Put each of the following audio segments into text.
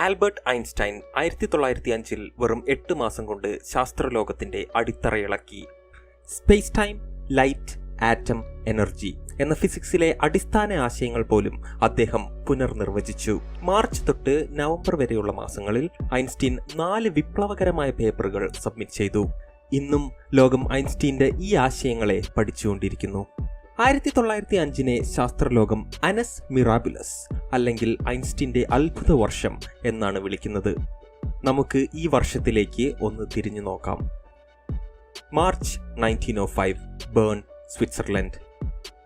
Albert Einstein ആയിരത്തി തൊള്ളായിരത്തി അഞ്ചിൽ വെറും എട്ട് മാസം കൊണ്ട് ശാസ്ത്രലോകത്തിന്റെ അടിത്തറയിളക്കി. Space time light atom energy എന്ന ഫിസിക്സിലെ അടിസ്ഥാന ആശയങ്ങൾ പോലും അദ്ദേഹം പുനർനിർവചിച്ചു. മാർച്ച് തൊട്ട് നവംബർ വരെയുള്ള മാസങ്ങളിൽ ഐൻസ്റ്റീൻ നാല് വിപ്ലവകരമായ പേപ്പറുകൾ സബ്മിറ്റ് ചെയ്തു. ഇന്നും ലോകം ഐൻസ്റ്റീന്റെ ഈ ആശയങ്ങളെ പഠിച്ചുകൊണ്ടിരിക്കുന്നു. ആയിരത്തി തൊള്ളായിരത്തി അഞ്ചിനെ ശാസ്ത്രലോകം അനസ് മിറാബുലസ് അല്ലെങ്കിൽ ഐൻസ്റ്റീന്റെ അത്ഭുത വർഷം എന്നാണ് വിളിക്കുന്നത്. നമുക്ക് ഈ വർഷത്തിലേക്ക് ഒന്ന് തിരിഞ്ഞു നോക്കാം. March nineteen O five Bern Switzerland.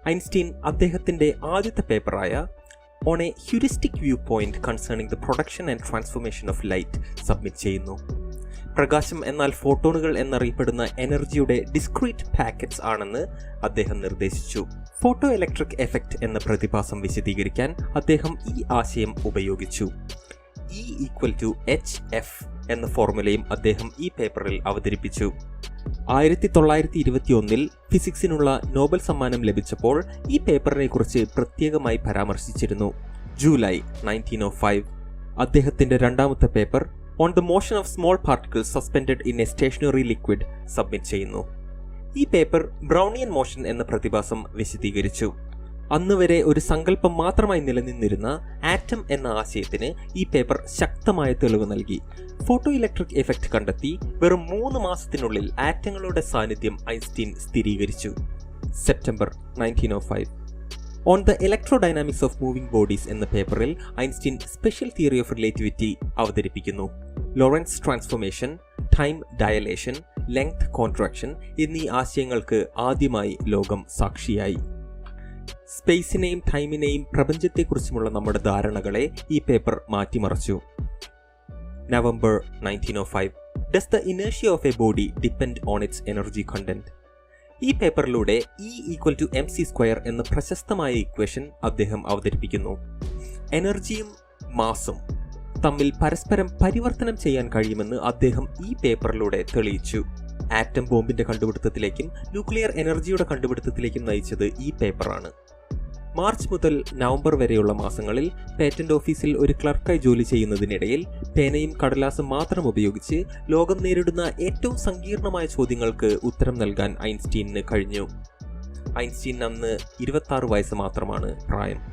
Einstein അദ്ദേഹത്തിന്റെ ആദ്യത്തെ പേപ്പറായ on a heuristic view point concerning the production and transformation of light submit ചെയ്യുന്നു. പ്രകാശം എന്നാൽ ഫോട്ടോണുകൾ എന്നറിയപ്പെടുന്ന എനർജിയുടെ ഡിസ്ക്രീറ്റ് പാക്കറ്റ്സ് ആണെന്ന് അദ്ദേഹം നിർദ്ദേശിച്ചു. ഫോട്ടോ ഇലക്ട്രിക് എഫക്റ്റ് എന്ന പ്രതിഭാസം വിശദീകരിക്കാൻ അദ്ദേഹം ഈ ആശയം ഉപയോഗിച്ചു. E equal to H F എന്ന ഫോർമുലയും അദ്ദേഹം ഈ പേപ്പറിൽ അവതരിപ്പിച്ചു. ആയിരത്തി തൊള്ളായിരത്തി ഇരുപത്തി ഒന്നിൽ ഫിസിക്സിനുള്ള നോബൽ സമ്മാനം ലഭിച്ചപ്പോൾ ഈ പേപ്പറിനെ കുറിച്ച് പ്രത്യേകമായി പരാമർശിച്ചിരുന്നു. ജൂലൈ നയന്റീൻ ഓ ഫൈവ് അദ്ദേഹത്തിന്റെ രണ്ടാമത്തെ paper on the motion of small particle suspended in a stationary liquid submit ചെയ്യുന്നു. ഈ പേപ്പർ ബ്രൗണിയൻ മോഷൻ എന്ന പ്രതിഭാസം വിശദീകരിച്ചു. അന്ന് വരെ ഒരു സങ്കല്പം മാത്രമായി നിലനിന്നിരുന്ന ആറ്റം എന്ന ആശയത്തിന് ഈ പേപ്പർ ശക്തമായ തെളിവ് നൽകി. ഫോട്ടോ ഇലക്ട്രിക് എഫക്റ്റ് കണ്ടെത്തി വെറും മൂന്ന് മാസത്തിനുള്ളിൽ ആറ്റങ്ങളുടെ സാന്നിധ്യം ഐൻസ്റ്റീൻ സ്ഥിരീകരിച്ചു. September nineteen O five on the electrodynamics of moving bodies എന്ന പേപ്പറിൽ Einstein special theory of relativity അവതരിപ്പിക്കുന്നു. Lorentz transformation time dilation length contraction എന്നീ ആശയങ്ങൾക്ക് ആദ്യമായി ലോകം സാക്ഷിയായി. സ്പേസിനെയും ടൈമിനെയും പ്രപഞ്ചത്തെക്കുറിച്ചുമുള്ള നമ്മുടെ ധാരണകളെ ഈ പേപ്പർ മാറ്റിമറിച്ചു. November nineteen O five does the ഇനേഷ്യ of a body depend on its energy content ഈ പേപ്പറിലൂടെ E equal to M C square എന്ന പ്രശസ്തമായ ഇക്വേഷൻ അദ്ദേഹം അവതരിപ്പിക്കുന്നു. എനർജിയും മാസും തമ്മിൽ പരസ്പരം പരിവർത്തനം ചെയ്യാൻ കഴിയുമെന്ന് അദ്ദേഹം ഈ പേപ്പറിലൂടെ തെളിയിച്ചു. ആറ്റം ബോംബിന്റെ കണ്ടുപിടുത്തത്തിലേക്കും ന്യൂക്ലിയർ എനർജിയുടെ കണ്ടുപിടുത്തത്തിലേക്കും നയിച്ചത് ഈ പേപ്പറാണ്. മാർച്ച് മുതൽ നവംബർ വരെയുള്ള മാസങ്ങളിൽ പേറ്റന്റ് ഓഫീസിൽ ഒരു ക്ലർക്കായി ജോലി ചെയ്യുന്നതിനിടയിൽ പേനയും കടലാസും മാത്രം ഉപയോഗിച്ച് ലോകം നേരിടുന്ന ഏറ്റവും സങ്കീർണമായ ചോദ്യങ്ങൾക്ക് ഉത്തരം നൽകാൻ ഐൻസ്റ്റീനിന് കഴിഞ്ഞു. ഐൻസ്റ്റീൻ അന്ന് ഇരുപത്തി വയസ്സ് മാത്രമാണ് പ്രായം.